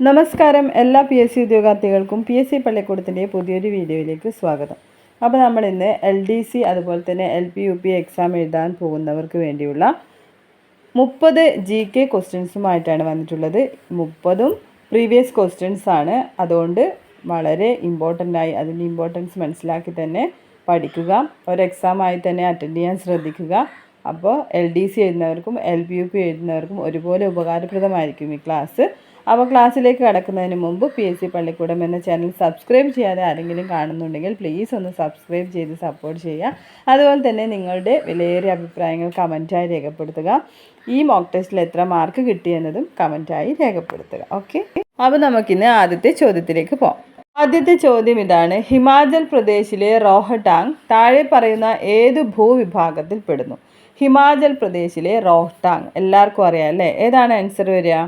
നമസ്കാരം. എല്ലാ P S C ഉദ്യോഗാർത്ഥികൾക്കും പി എസ് സി പള്ളിക്കൂടത്തിന്റെ പുതിയൊരു വീഡിയോയിലേക്ക് സ്വാഗതം. അപ്പോൾ നമ്മൾ ഇന്ന് എൽ ഡി സി അതുപോലെ തന്നെ L P U P exam എഴുതാൻ പോകുന്നവർക്ക് വേണ്ടിയുള്ള മുപ്പത് ജി കെ ക്വസ്റ്റ്യൻസുമായിട്ടാണ് വന്നിട്ടുള്ളത്. മുപ്പതും പ്രീവിയസ് ക്വസ്റ്റ്യൻസ് ആണ്. അതുകൊണ്ട് വളരെ ഇമ്പോർട്ടന്റ് ആയി അതിന്റെ ഇമ്പോർട്ടൻസ് മനസ്സിലാക്കി തന്നെ പഠിക്കുക. ഒരു എക്സാമായി തന്നെ അറ്റൻഡ് ചെയ്യാൻ ശ്രദ്ധിക്കുക. അപ്പോൾ എൽ ഡി സി എഴുതുന്നവർക്കും എൽ പി യു പി എഴുതുന്നവർക്കും ഒരുപോലെ ഉപകാരപ്രദമായിരിക്കും ഈ ക്ലാസ് അപ്പോൾ ക്ലാസ്സിലേക്ക് കടക്കുന്നതിന് മുമ്പ് പി എസ് സി പള്ളിക്കൂടം എന്ന ചാനൽ സബ്സ്ക്രൈബ് ചെയ്യാതെ ആരെങ്കിലും കാണുന്നുണ്ടെങ്കിൽ പ്ലീസ് ഒന്ന് സബ്സ്ക്രൈബ് ചെയ്ത് സപ്പോർട്ട് ചെയ്യുക. അതുപോലെ തന്നെ നിങ്ങളുടെ വിലയേറിയ അഭിപ്രായങ്ങൾ കമന്റായി രേഖപ്പെടുത്തുക. ഈ മോക്ക് ടെസ്റ്റിൽ എത്ര മാർക്ക് കിട്ടിയെന്നതും കമന്റായി രേഖപ്പെടുത്തുക. ഓക്കെ അപ്പോൾ നമുക്കിന്ന് ആദ്യത്തെ ചോദ്യത്തിലേക്ക് പോകാം ആദ്യത്തെ ചോദ്യം ഇതാണ്. ഹിമാചൽ പ്രദേശിലെ റോഹട്ടാങ് താഴെ പറയുന്ന ഏത് ഭൂവിഭാഗത്തിൽ പെടുന്നു? ഹിമാചൽ പ്രദേശിലെ റോഹ്ടാങ് എല്ലാവർക്കും അറിയാം അല്ലേ? ഏതാണ് ആൻസർ വരിക?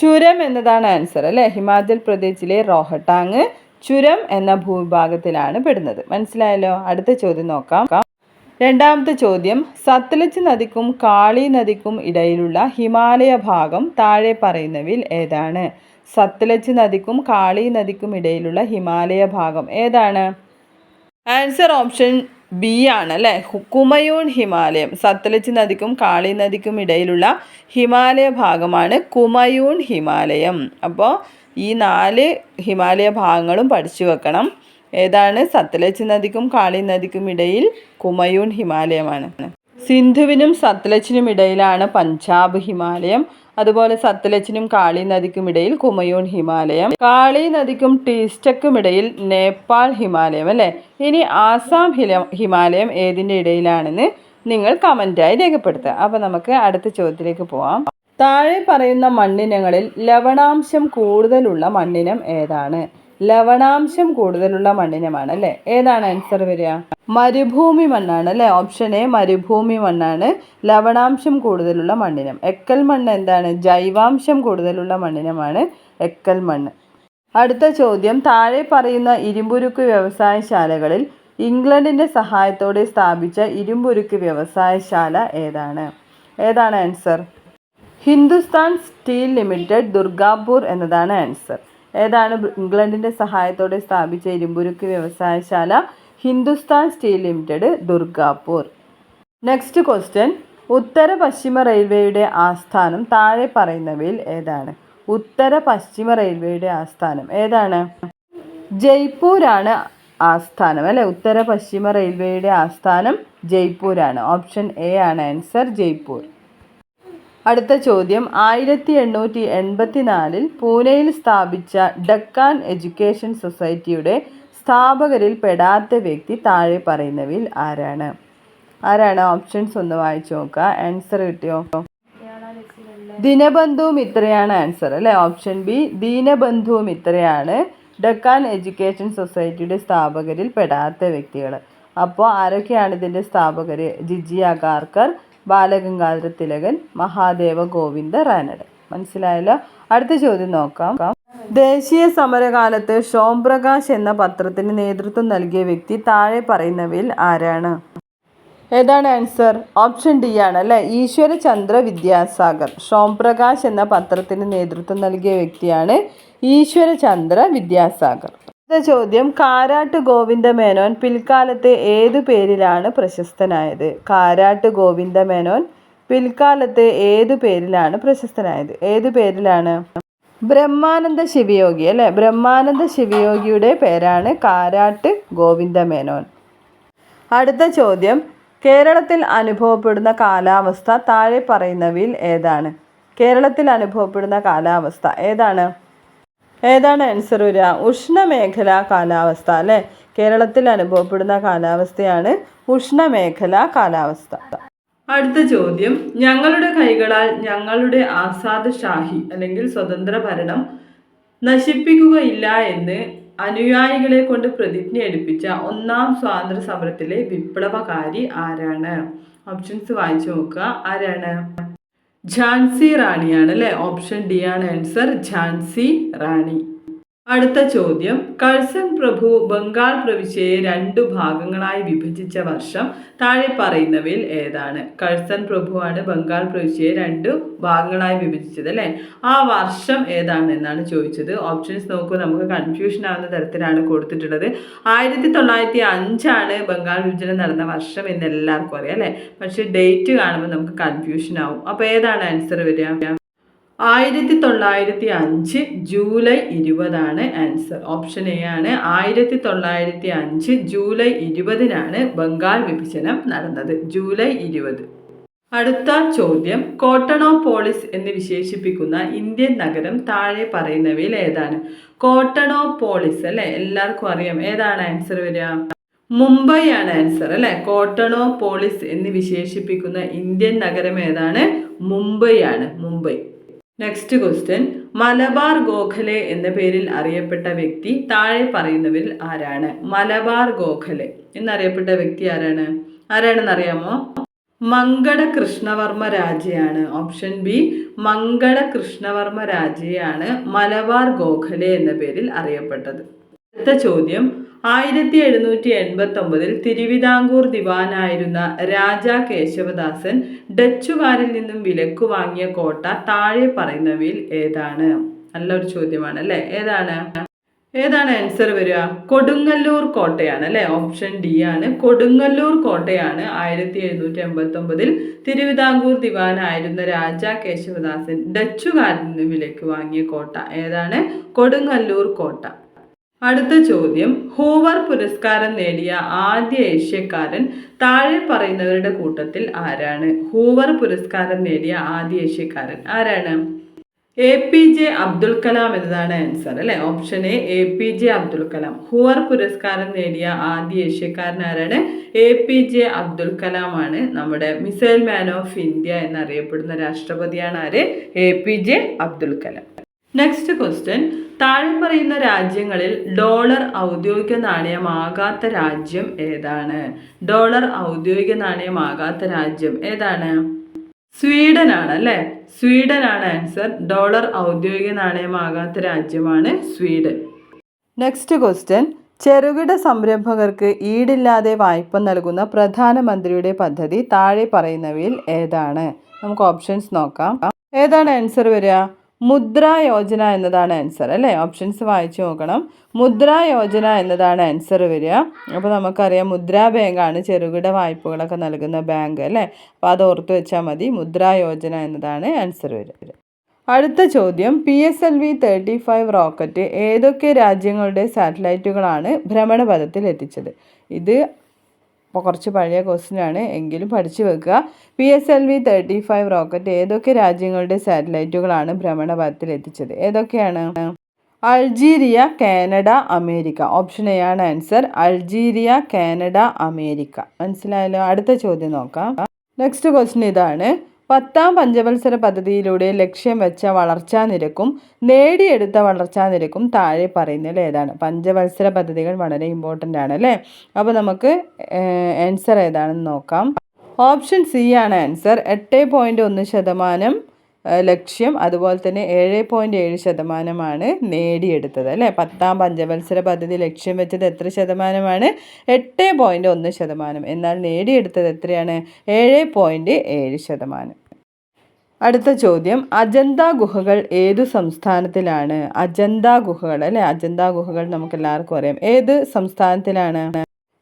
ചുരം എന്നതാണ് ആൻസർ അല്ലേ? ഹിമാചൽ പ്രദേശിലെ റോഹട്ടാങ് ചുരം എന്ന ഭൂവിഭാഗത്തിലാണ് പെടുന്നത്. മനസ്സിലായല്ലോ? അടുത്ത ചോദ്യം നോക്കാം. രണ്ടാമത്തെ ചോദ്യം സത്ലജ് നദിക്കും കാളി നദിക്കും ഇടയിലുള്ള ഹിമാലയ ഭാഗം താഴെ പറയുന്നവയിൽ ഏതാണ്? സത്ലജ് നദിക്കും കാളി നദിക്കും ഇടയിലുള്ള ഹിമാലയ ഭാഗം ഏതാണ്? ആൻസർ ഓപ്ഷൻ ബി ആണ് അല്ലേ കുമയൂൺ ഹിമാലയം. സത്ലജ് നദിക്കും കാളി നദിക്കും ഇടയിലുള്ള ഹിമാലയ ഭാഗമാണ് കുമയൂൺ ഹിമാലയം. അപ്പോൾ ഈ നാല് ഹിമാലയ ഭാഗങ്ങളും പഠിച്ചു വെക്കണം. ഏതാണ്? സത്ലജ് നദിക്കും കാളി നദിക്കും ഇടയിൽ കുമയൂൺ ഹിമാലയമാണ്. സിന്ധുവിനും സത്ലജിനും ഇടയിലാണ് പഞ്ചാബ് ഹിമാലയം. അതുപോലെ സത്ലജിനും കാളി നദിക്കും ഇടയിൽ കുമയൂൺ ഹിമാലയം കാളി നദിക്കും ടീസ്റ്റക്കും ഇടയിൽ നേപ്പാൾ ഹിമാലയം അല്ലേ? ഇനി ആസാം ഹിമാലയം ഏതിന്റെ ഇടയിലാണെന്ന് നിങ്ങൾ കമന്റായി രേഖപ്പെടുത്തുക. അപ്പോൾ നമുക്ക് അടുത്ത ചോദ്യത്തിലേക്ക് പോവാം. താഴെ പറയുന്ന മണ്ണിനങ്ങളിൽ ലവണാംശം കൂടുതലുള്ള മണ്ണിനം ഏതാണ്? ലവണാംശം കൂടുതലുള്ള മണ്ണിനമാണ് അല്ലേ? ഏതാണ് ആൻസർ വരിക? മരുഭൂമി മണ്ണാണ് അല്ലേ? ഓപ്ഷൻ എ മരുഭൂമി മണ്ണാണ്. ലവണാംശം കൂടുതലുള്ള മണ്ണിനം. എക്കൽ മണ്ണ് എന്താണ്? ജൈവാംശം കൂടുതലുള്ള മണ്ണിനമാണ് എക്കൽ മണ്ണ്. അടുത്ത ചോദ്യം താഴെ പറയുന്ന ഇരുമ്പുരുക്ക് വ്യവസായശാലകളിൽ ഇംഗ്ലണ്ടിന്റെ സഹായത്തോടെ സ്ഥാപിച്ച ഇരുമ്പുരുക്ക് വ്യവസായശാല ഏതാണ്? ഏതാണ് answer Hindustan steel limited Durgapur എന്നതാണ് ആൻസർ ഏതാണ് ഇംഗ്ലണ്ടിന്റെ സഹായത്തോടെ സ്ഥാപിച്ച ഇരുമ്പുരുക്ക് വ്യവസായശാല? Hindustan steel limited Durgapur. Next question ഉത്തര പശ്ചിമ റെയിൽവേയുടെ ആസ്ഥാനം താഴെ പറയുന്നവയിൽ ഏതാണ്? ഉത്തര പശ്ചിമ റെയിൽവേയുടെ ആസ്ഥാനം ഏതാണ്? ജയ്പൂരാണ് ആസ്ഥാനം അല്ലെ? ഉത്തര പശ്ചിമ റെയിൽവേയുടെ ആസ്ഥാനം ജയ്പൂരാണ്. ഓപ്ഷൻ എ ആണ് ആൻസർ ജയ്പൂർ. അടുത്ത ചോദ്യം. ആയിരത്തി എണ്ണൂറ്റി എൺപത്തിനാലിൽ പൂനെയിൽ സ്ഥാപിച്ച ഡക്കാൻ എഡ്യൂക്കേഷൻ സൊസൈറ്റിയുടെ സ്ഥാപകരിൽ പെടാത്ത വ്യക്തി താഴെ പറയുന്നവയിൽ ആരാണ്? ആരാണ്? ഓപ്ഷൻസ് ഒന്ന് വായിച്ചു നോക്കുക. ആൻസർ കിട്ടിയോ? ദിനബന്ധു ഇത്രയാണ് ആൻസർ അല്ലേ? ഓപ്ഷൻ ബി ദീനബന്ധു ഇത്രയാണ്. ഡക്കാൻ എഡ്യൂക്കേഷൻ സൊസൈറ്റിയുടെ സ്ഥാപകരിൽ പെടാത്ത വ്യക്തികൾ അപ്പോൾ ആരൊക്കെയാണ് ഇതിന്റെ സ്ഥാപകർ ജിജി അഗാർക്കർ ബാലഗംഗാധര തിലകൻ മഹാദേവ ഗോവിന്ദ റാനഡ് മനസ്സിലായല്ലോ? അടുത്ത ചോദ്യം നോക്കാം. ദേശീയ സമരകാലത്ത് പ്രകാശ് എന്ന പത്രത്തിന് നേതൃത്വം നൽകിയ വ്യക്തി താഴെ പറയുന്നവയിൽ ആരാണ്? ഏതാണ് ആൻസർ? ഓപ്ഷൻ ഡി ആണ് അല്ലേ? ഈശ്വരചന്ദ്ര വിദ്യാസാഗർ. പ്രകാശ് എന്ന പത്രത്തിന് നേതൃത്വം നൽകിയ വ്യക്തിയാണ് ഈശ്വരചന്ദ്ര വിദ്യാസാഗർ. അടുത്ത ചോദ്യം കാരാട്ട് ഗോവിന്ദ മേനോൻ പിൽക്കാലത്ത് ഏതു പേരിലാണ് പ്രശസ്തനായത്? കാരാട്ട് ഗോവിന്ദ മേനോൻ പിൽക്കാലത്ത് ഏതു പേരിലാണ് പ്രശസ്തനായത്? ഏതു പേരിലാണ്? ബ്രഹ്മാനന്ദ ശിവയോഗി അല്ലേ? ബ്രഹ്മാനന്ദ ശിവയോഗിയുടെ പേരാണ് കാരാട്ട് ഗോവിന്ദ മേനോൻ. അടുത്ത ചോദ്യം. കേരളത്തിൽ അനുഭവപ്പെടുന്ന കാലാവസ്ഥ താഴെ പറയുന്നവയിൽ ഏതാണ്? കേരളത്തിൽ അനുഭവപ്പെടുന്ന കാലാവസ്ഥ ഏതാണ്? ഏതാണ് ആൻസർ വരിക? ഉഷ്ണമേഖല കാലാവസ്ഥ അല്ലേ? കേരളത്തിൽ അനുഭവപ്പെടുന്ന കാലാവസ്ഥയാണ് ഉഷ്ണമേഖല കാലാവസ്ഥ. അടുത്ത ചോദ്യം. ഞങ്ങളുടെ കൈകളാൽ ഞങ്ങളുടെ ആസാദ് ഷാഹി അല്ലെങ്കിൽ സ്വതന്ത്ര ഭരണം നശിപ്പിക്കുകയില്ല എന്ന് അനുയായികളെ കൊണ്ട് പ്രതിജ്ഞ എടുപ്പിച്ച ഒന്നാം സ്വാതന്ത്ര്യ സമരത്തിലെ വിപ്ലവകാരി ആരാണ്? ഓപ്ഷൻസ് വായിച്ചു നോക്കുക. ആരാണ്? ഝാൻസി റാണിയാണ് അല്ലേ? ഓപ്ഷൻ ഡി ആണ്. ആൻസർ ഝാൻസി റാണി. അടുത്ത ചോദ്യം. കഴ്സൺ പ്രഭു ബംഗാൾ പ്രവിശ്യയെ രണ്ടു ഭാഗങ്ങളായി വിഭജിച്ച വർഷം താഴെ പറയുന്നവയിൽ ഏതാണ്? കഴ്സൺ പ്രഭുവാണ് ബംഗാൾ പ്രവിശ്യയെ രണ്ടു ഭാഗങ്ങളായി വിഭജിച്ചത് അല്ലേ? ആ വർഷം ഏതാണ് എന്നാണ് ചോദിച്ചത്. ഓപ്ഷൻസ് നോക്കൂ. നമുക്ക് കൺഫ്യൂഷൻ ആവുന്ന തരത്തിലാണ് കൊടുത്തിട്ടുള്ളത്. ആയിരത്തി തൊള്ളായിരത്തി അഞ്ചാണ് ബംഗാൾ വിഭജനം നടന്ന വർഷം എന്ന് എല്ലാവർക്കും അറിയാം അല്ലേ? പക്ഷേ ഡേറ്റ് കാണുമ്പോൾ നമുക്ക് കൺഫ്യൂഷൻ ആവും. അപ്പോൾ ഏതാണ് ആൻസർ വരിക? ആയിരത്തി തൊള്ളായിരത്തി അഞ്ച് ജൂലൈ ഇരുപതാണ് ആൻസർ. ഓപ്ഷൻ എ ആണ്. ആയിരത്തി തൊള്ളായിരത്തി അഞ്ച് ജൂലൈ ഇരുപതിനാണ് ബംഗാൾ വിഭജനം നടന്നത്. ജൂലൈ ഇരുപത്. അടുത്ത ചോദ്യം. കോട്ടണോപോളിസ് എന്ന് വിശേഷിപ്പിക്കുന്ന ഇന്ത്യൻ നഗരം താഴെ പറയുന്നവയിൽ ഏതാണ്? കോട്ടണോപോളിസ് അല്ലെ? എല്ലാവർക്കും അറിയാം. ഏതാണ് ആൻസർ വരിക? മുംബൈ ആണ് ആൻസർ അല്ലെ? കോട്ടണോപോളിസ് എന്ന് വിശേഷിപ്പിക്കുന്ന ഇന്ത്യൻ നഗരം ഏതാണ്? മുംബൈ ആണ്. മുംബൈ. നെക്സ്റ്റ് ക്വസ്റ്റ്യൻ മലബാർ ഗോഖലെ എന്ന പേരിൽ അറിയപ്പെട്ട വ്യക്തി താഴെ പറയുന്നവരിൽ ആരാണ്? മലബാർ ഗോഖലെ. എന്നറിയപ്പെട്ട വ്യക്തി ആരാണ്? ആരാണെന്ന് അറിയാമോ മങ്കട കൃഷ്ണവർമ്മ രാജയാണ്. ഓപ്ഷൻ ബി മങ്കട കൃഷ്ണവർമ്മ രാജയാണ് മലബാർ ഗോഖലെ എന്ന പേരിൽ അറിയപ്പെട്ടത്. അടുത്ത ചോദ്യം. ആയിരത്തി എഴുന്നൂറ്റി എൺപത്തി ഒമ്പതിൽ തിരുവിതാംകൂർ ദിവാനായിരുന്ന രാജ കേശവദാസൻ ഡച്ചുകാരിൽ നിന്നും വിലക്ക് വാങ്ങിയ കോട്ട താഴെ പറയുന്നവയിൽ ഏതാണ്? നല്ലൊരു ചോദ്യമാണ് അല്ലേ? ഏതാണ്? ഏതാണ് ആൻസർ വരിക? കൊടുങ്ങല്ലൂർ കോട്ടയാണ് അല്ലേ? ഓപ്ഷൻ ഡി ആണ്. കൊടുങ്ങല്ലൂർ കോട്ടയാണ് ആയിരത്തി എഴുന്നൂറ്റി എൺപത്തി ഒമ്പതിൽ തിരുവിതാംകൂർ ദിവാനായിരുന്ന രാജ കേശവദാസൻ ഡച്ചുകാരിൽ നിന്ന് വിലക്ക് വാങ്ങിയ കോട്ട. ഏതാണ്? കൊടുങ്ങല്ലൂർ കോട്ട. അടുത്ത ചോദ്യം. ഹൂവർ പുരസ്കാരം നേടിയ ആദ്യ ഏഷ്യക്കാരൻ താഴെ പറയുന്നവരുടെ കൂട്ടത്തിൽ ആരാണ്? ഹൂവർ പുരസ്കാരം നേടിയ ആദ്യ ഏഷ്യക്കാരൻ ആരാണ്? A P J Abdul Kalam എന്നതാണ് ആൻസർ അല്ലെ? Option A A P J Abdul Kalam. Hoover പുരസ്കാരം നേടിയ ആദ്യ ഏഷ്യക്കാരൻ ആരാണ്? A P J Abdul Kalam ആണ് നമ്മുടെ മിസൈൽ മാൻ ഓഫ് ഇന്ത്യ എന്നറിയപ്പെടുന്ന രാഷ്ട്രപതിയാണ് ആര്? A P J Abdul Kalam. Next question താഴെ പറയുന്ന രാജ്യങ്ങളിൽ ഡോളർ ഔദ്യോഗിക നാണയമാകാത്ത രാജ്യം ഏതാണ്? ഡോളർ ഔദ്യോഗിക നാണയമാകാത്ത രാജ്യം ഏതാണ്? സ്വീഡൻ ആണ് അല്ലേ? സ്വീഡൻ ആണ് ആൻസർ ഡോളർ ഔദ്യോഗിക നാണയമാകാത്ത രാജ്യമാണ് സ്വീഡൻ. നെക്സ്റ്റ് ക്വസ്റ്റ്യൻ ചെറുകിട സംരംഭകർക്ക് ഈടില്ലാതെ വായ്പ നൽകുന്ന പ്രധാനമന്ത്രിയുടെ പദ്ധതി താഴെ പറയുന്നവയിൽ ഏതാണ്? നമുക്ക് ഓപ്ഷൻസ് നോക്കാം. ഏതാണ് ആൻസർ വരിക? മുദ്ര യോജന എന്നതാണ് ആൻസർ അല്ലേ? ഓപ്ഷൻസ് വായിച്ചു നോക്കണം. മുദ്ര യോജന എന്നതാണ് ആൻസർ വരിക. അപ്പോൾ നമുക്കറിയാം മുദ്രാ ബാങ്കാണ് ചെറുകിട വായ്പകളൊക്കെ നൽകുന്ന ബാങ്ക് അല്ലേ? അപ്പോൾ അത് ഓർത്ത് വെച്ചാൽ മതി. മുദ്ര യോജന എന്നതാണ് ആൻസർ വരിക. അടുത്ത ചോദ്യം. P S L V thirty five rocket ഏതൊക്കെ രാജ്യങ്ങളുടെ സാറ്റലൈറ്റുകളാണ് ഭ്രമണപഥത്തിൽ എത്തിച്ചത്? ഇത് അപ്പോൾ കുറച്ച് പഴയ ക്വസ്റ്റ്യൻ ആണ് എങ്കിലും പഠിച്ചു വെക്കുക. P S L V thirty five rocket ഏതൊക്കെ രാജ്യങ്ങളുടെ സാറ്റലൈറ്റുകളാണ് ഭ്രമണപഥത്തിൽ എത്തിച്ചത്? ഏതൊക്കെയാണ്? Algeria Canada America. Option A ആണ് ആൻസർ. Algeria Canada America. മനസ്സിലായല്ലോ? അടുത്ത ചോദ്യം നോക്കാം. നെക്സ്റ്റ് ക്വസ്റ്റ്യൻ ഇതാണ്. പത്താം പഞ്ചവത്സര പദ്ധതിയിലൂടെ ലക്ഷ്യം വെച്ച വളർച്ചാ നിരക്കും നേടിയെടുത്ത വളർച്ചാ നിരക്കും താഴെ പറയുന്നതിൽ ഏതാണ് പഞ്ചവത്സര പദ്ധതികൾ വളരെ ഇമ്പോർട്ടന്റ് ആണ് അല്ലേ അപ്പോൾ നമുക്ക് ആൻസർ ഏതാണെന്ന് നോക്കാം. ഓപ്ഷൻ സി ആണ് ആൻസർ എട്ട് പോയിന്റ് ഒന്ന് ശതമാനം ലക്ഷ്യം അതുപോലെ തന്നെ ഏഴ് പോയിന്റ് ഏഴ് ശതമാനമാണ് നേടിയെടുത്തത് അല്ലേ? പത്താം പഞ്ചവത്സര പദ്ധതി ലക്ഷ്യം വെച്ചത് എത്ര ശതമാനമാണ്? എട്ട് പോയിന്റ് ഒന്ന് ശതമാനം. എന്നാൽ നേടിയെടുത്തത് എത്രയാണ്? ഏഴ് പോയിന്റ് ഏഴ് ശതമാനം. അടുത്ത ചോദ്യം അജന്ത ഗുഹകൾ ഏതു സംസ്ഥാനത്തിലാണ്? അജന്ത ഗുഹകൾ അല്ലേ? അജന്ത ഗുഹകൾ നമുക്ക് എല്ലാവർക്കും അറിയാം. ഏത് സംസ്ഥാനത്തിലാണ്?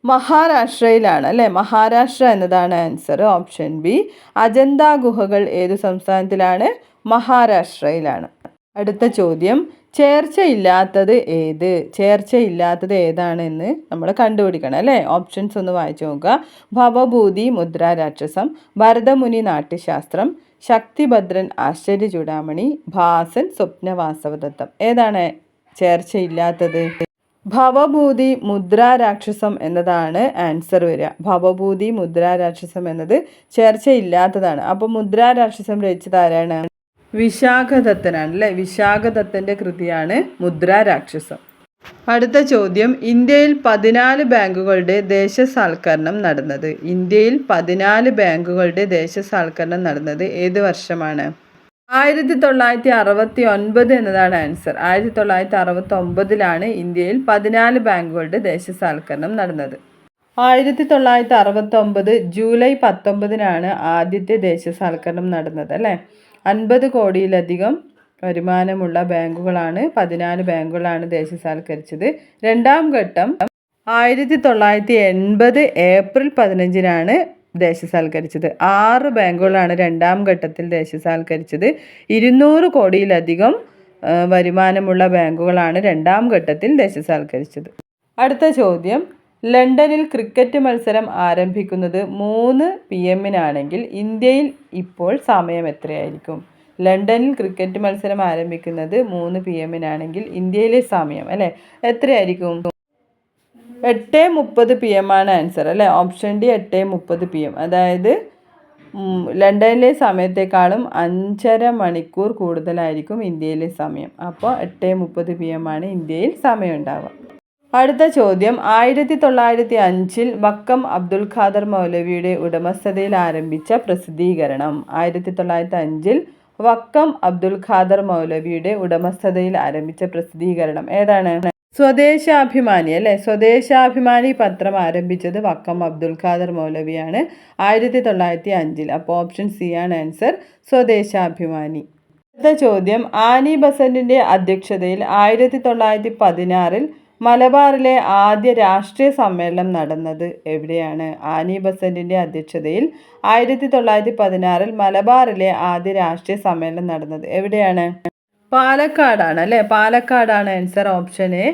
മഹാരാഷ്ട്രയിലാണ് അല്ലേ? മഹാരാഷ്ട്ര എന്നതാണ് ആൻസർ ഓപ്ഷൻ ബി അജന്ത ഗുഹകൾ ഏത് സംസ്ഥാനത്തിലാണ്? മഹാരാഷ്ട്രയിലാണ്. അടുത്ത ചോദ്യം ചേർച്ചയില്ലാത്തത് ഏത്? ചേർച്ചയില്ലാത്തത് ഏതാണെന്ന് നമ്മൾ കണ്ടുപിടിക്കണം അല്ലേ? ഓപ്ഷൻസ് ഒന്ന് വായിച്ചു നോക്കുക. ഭവഭൂതി മുദ്ര രാക്ഷസം ഭരതമുനി നാട്യശാസ്ത്രം ശക്തിഭദ്രൻ ആശ്ചര്യ ചൂടാമണി ഭാസൻ സ്വപ്നവാസവദത്തം ഏതാണ് ചേർച്ചയില്ലാത്തത്? ഭവഭൂതി മുദ്രാരാക്ഷസം എന്നതാണ് ആൻസർ വരിക. ഭവഭൂതി മുദ്രാരാക്ഷസം എന്നത് ചേർച്ചയില്ലാത്തതാണ്. അപ്പോൾ മുദ്രാരാക്ഷസം രചിച്ചത് ആരാണ്? വിശാഖദത്തനാണ് അല്ലേ? വിശാഖദത്തന്റെ കൃതിയാണ് മുദ്രാരാക്ഷസം അടുത്ത ചോദ്യം ഇന്ത്യയിൽ പതിനാല് ബാങ്കുകളുടെ ദേശസാൽക്കരണം നടന്നത്. ഇന്ത്യയിൽ പതിനാല് ബാങ്കുകളുടെ ദേശസാൽക്കരണം നടന്നത് ഏത് വർഷമാണ്? ആയിരത്തി തൊള്ളായിരത്തി അറുപത്തി ഒൻപത് എന്നതാണ് ആൻസർ. ആയിരത്തി തൊള്ളായിരത്തി അറുപത്തി ഒമ്പതിലാണ് ഇന്ത്യയിൽ പതിനാല് ബാങ്കുകളുടെ ദേശസാൽക്കരണം നടന്നത്. ആയിരത്തി തൊള്ളായിരത്തി അറുപത്തി ഒമ്പത് ജൂലൈ പത്തൊമ്പതിനാണ് ആദ്യത്തെ ദേശസാൽക്കരണം നടന്നത് അല്ലേ? അൻപത് കോടിയിലധികം വരുമാനമുള്ള ബാങ്കുകളാണ് പതിനാല് ബാങ്കുകളാണ് ദേശസാൽക്കരിച്ചത്. രണ്ടാം ഘട്ടം ആയിരത്തി തൊള്ളായിരത്തി എൺപത് ഏപ്രിൽ പതിനഞ്ചിനാണ് ദേശസാൽക്കരിച്ചത്. ആറ് ബാങ്കുകളാണ് രണ്ടാം ഘട്ടത്തിൽ ദേശസാൽക്കരിച്ചത്. ഇരുന്നൂറ് കോടിയിലധികം വരുമാനമുള്ള ബാങ്കുകളാണ് രണ്ടാം ഘട്ടത്തിൽ ദേശസാൽക്കരിച്ചത്. അടുത്ത ചോദ്യം. ലണ്ടനിൽ ക്രിക്കറ്റ് മത്സരം ആരംഭിക്കുന്നത് മൂന്ന് പി എമ്മിനാണെങ്കിൽ ഇന്ത്യയിൽ ഇപ്പോൾ സമയം എത്രയായിരിക്കും? ലണ്ടനിൽ ക്രിക്കറ്റ് മത്സരം ആരംഭിക്കുന്നത് മൂന്ന് പി എമ്മിനാണെങ്കിൽ ഇന്ത്യയിലെ സമയം അല്ലേ? എത്രയായിരിക്കും? എട്ട് മുപ്പത് പി എം ആണ് ആൻസർ അല്ലേ? ഓപ്ഷൻ ഡി എട്ട് മുപ്പത് പി എം അതായത് ലണ്ടനിലെ സമയത്തേക്കാളും അഞ്ചര മണിക്കൂർ കൂടുതലായിരിക്കും ഇന്ത്യയിലെ സമയം. അപ്പോൾ എട്ട് മുപ്പത് പി എം ആണ് ഇന്ത്യയിൽ സമയം ഉണ്ടാവുക അടുത്ത ചോദ്യം. ആയിരത്തി തൊള്ളായിരത്തി അഞ്ചിൽ വക്കം അബ്ദുൽ ഖാദർ മൗലവിയുടെ ഉടമസ്ഥതയിൽ ആരംഭിച്ച പ്രസിദ്ധീകരണം. ആയിരത്തി തൊള്ളായിരത്തി അഞ്ചിൽ വക്കം അബ്ദുൽ ഖാദർ മൗലവിയുടെ ഉടമസ്ഥതയിൽ ആരംഭിച്ച പ്രസിദ്ധീകരണം. ഏതാണ്? സ്വദേശാഭിമാനി അല്ലേ? സ്വദേശാഭിമാനി പത്രം ആരംഭിച്ചത് വക്കം അബ്ദുൽ ഖാദർ മൗലവിയാണ് ആയിരത്തി തൊള്ളായിരത്തി അഞ്ചിൽ അപ്പോൾ ഓപ്ഷൻ സി ആണ് ആൻസർ സ്വദേശാഭിമാനി. അടുത്ത ചോദ്യം ആനി ബസന്റിന്റെ അധ്യക്ഷതയിൽ ആയിരത്തി തൊള്ളായിരത്തി പതിനാറിൽ മലബാറിലെ ആദ്യ രാഷ്ട്രീയ സമ്മേളനം നടന്നത് എവിടെയാണ്? ആനി ബസന്റിന്റെ അധ്യക്ഷതയിൽ ആയിരത്തി തൊള്ളായിരത്തി പതിനാറിൽ മലബാറിലെ ആദ്യ രാഷ്ട്രീയ സമ്മേളനം നടന്നത് എവിടെയാണ്? പാലക്കാടാണ് അല്ലേ? പാലക്കാടാണ് ആൻസർ ഓപ്ഷൻ എ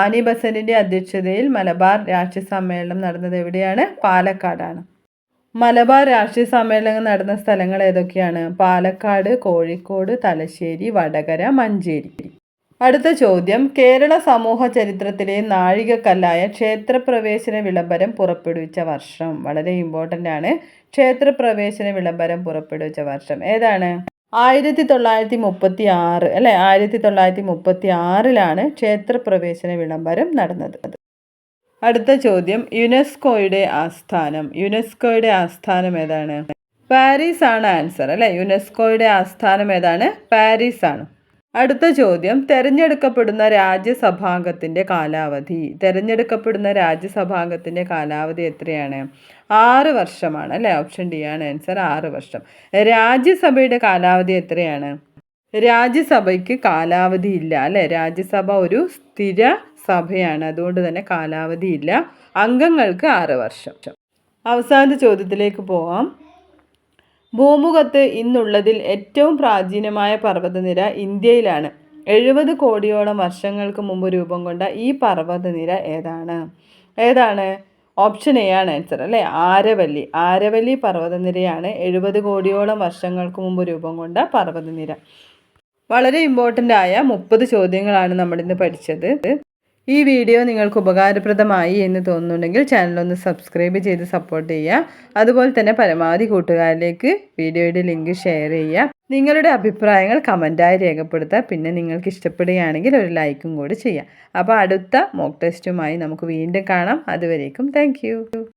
ആനി ബസന്റിന്റെ അധ്യക്ഷതയിൽ മലബാർ രാഷ്ട്രീയ സമ്മേളനം നടന്നത് എവിടെയാണ്? പാലക്കാടാണ്. മലബാർ രാഷ്ട്രീയ സമ്മേളനം നടന്ന സ്ഥലങ്ങൾ ഏതൊക്കെയാണ്? പാലക്കാട് കോഴിക്കോട് തലശ്ശേരി വടകര മഞ്ചേരി. അടുത്ത ചോദ്യം. കേരള സമൂഹ ചരിത്രത്തിലെ നാഴികക്കല്ലായ ക്ഷേത്രപ്രവേശന വിളംബരം പുറപ്പെടുവിച്ച വർഷം. വളരെ ഇമ്പോർട്ടന്റ് ആണ്. ക്ഷേത്രപ്രവേശന വിളംബരം പുറപ്പെടുവിച്ച വർഷം. ഏതാണ്? ആയിരത്തി തൊള്ളായിരത്തി മുപ്പത്തി ആറ് അല്ലെ? ആയിരത്തി തൊള്ളായിരത്തി മുപ്പത്തി ആറിലാണ് ക്ഷേത്രപ്രവേശന വിളംബരം നടന്നത്. അടുത്ത ചോദ്യം യുനെസ്കോയുടെ ആസ്ഥാനം. യുനെസ്കോയുടെ ആസ്ഥാനം ഏതാണ്? പാരീസ് ആണ് ആൻസർ അല്ലെ? യുനെസ്കോയുടെ ആസ്ഥാനം ഏതാണ്? പാരീസ് ആണ് അടുത്ത ചോദ്യം. തെരഞ്ഞെടുക്കപ്പെടുന്ന രാജ്യസഭാംഗത്തിന്റെ കാലാവധി. തെരഞ്ഞെടുക്കപ്പെടുന്ന രാജ്യസഭാംഗത്തിന്റെ കാലാവധി എത്രയാണ്? ആറ് വർഷമാണ് അല്ലേ? ഓപ്ഷൻ ഡി ആണ്. ആൻസർ ആറ് വർഷം. രാജ്യസഭയുടെ കാലാവധി എത്രയാണ്? രാജ്യസഭയ്ക്ക് കാലാവധി ഇല്ല അല്ലേ? രാജ്യസഭ ഒരു സ്ഥിര സഭയാണ്. അതുകൊണ്ട് തന്നെ കാലാവധി ഇല്ല. അംഗങ്ങൾക്ക് ആറ് വർഷം. അവസാനത്തെ ചോദ്യത്തിലേക്ക് പോവാം. ഭൂമുഖത്ത് ഇന്നുള്ളതിൽ ഏറ്റവും പ്രാചീനമായ പർവതനിര ഇന്ത്യയിലാണ്. എഴുപത് കോടിയോളം വർഷങ്ങൾക്ക് മുമ്പ് രൂപം കൊണ്ട ഈ പർവതനിര ഏതാണ്? ഏതാണ്? ഓപ്ഷൻ എ ആണ് ആൻസർ അല്ലേ? ആരവല്ലി. ആരവല്ലി പർവതനിരയാണ് എഴുപത് കോടിയോളം വർഷങ്ങൾക്ക് മുമ്പ് രൂപം കൊണ്ട പർവതനിര. വളരെ ഇമ്പോർട്ടന്റ് ആയ മുപ്പത് ചോദ്യങ്ങളാണ് നമ്മളിന്ന് പഠിച്ചത്. ഈ വീഡിയോ നിങ്ങൾക്ക് ഉപകാരപ്രദമായി എന്ന് തോന്നുന്നുണ്ടെങ്കിൽ ചാനലൊന്ന് സബ്സ്ക്രൈബ് ചെയ്ത് സപ്പോർട്ട് ചെയ്യുക. അതുപോലെ തന്നെ പരമാവധി കൂട്ടുകാരിലേക്ക് വീഡിയോയുടെ ലിങ്ക് ഷെയർ ചെയ്യുക. നിങ്ങളുടെ അഭിപ്രായങ്ങൾ കമന്റായി രേഖപ്പെടുത്തുക. പിന്നെ നിങ്ങൾക്ക് ഇഷ്ടപ്പെടുകയാണെങ്കിൽ ഒരു ലൈക്കും കൂടി ചെയ്യാം അപ്പോൾ അടുത്ത മോക്ക് ടെസ്റ്റുമായി നമുക്ക് വീണ്ടും കാണാം. അതുവരേക്കും താങ്ക്